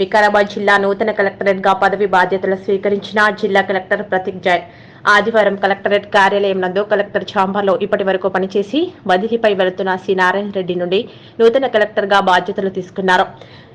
వికారాబాద్ జిల్లా నూతన కలెక్టరేట్గా పదవి బాధ్యతలు స్వీకరించిన జిల్లా కలెక్టర్ ప్రతీక్ జైన్. ఆదివారం కలెక్టరేట్ కార్యాలయం నందు కలెక్టర్ ఛాంబర్లో ఇప్పటి వరకు పనిచేసి బదిలీపై వెళుతున్న సి. నారాయణ రెడ్డి నుండి నూతన కలెక్టర్గా బాధ్యతలు తీసుకున్నారు.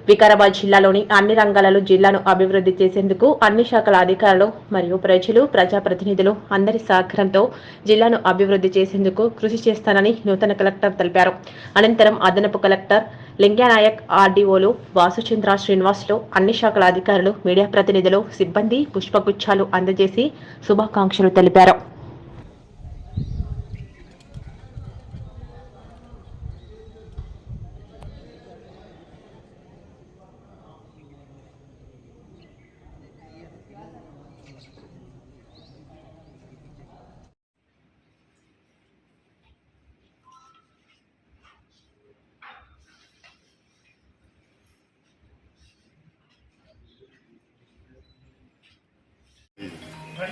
వికారాబాద్ జిల్లాలోని అన్ని రంగాలలో జిల్లాను అభివృద్ధి చేసేందుకు అన్ని శాఖల అధికారులు మరియు ప్రజలు ప్రజాప్రతినిధులు అందరి సహకారంతో జిల్లాను అభివృద్ధి చేసేందుకు కృషి చేస్తానని నూతన కలెక్టర్ తెలిపారు. అనంతరం అదనపు కలెక్టర్ లింగానాయక్ ఆర్డీఓలు వాసుచంద్ర శ్రీనివాసులు అన్ని శాఖల అధికారులు మీడియా ప్రతినిధులు సిబ్బంది పుష్పగుచ్చాలు అందజేసి శుభాకాంక్షలు తెలిపారు. Sorry.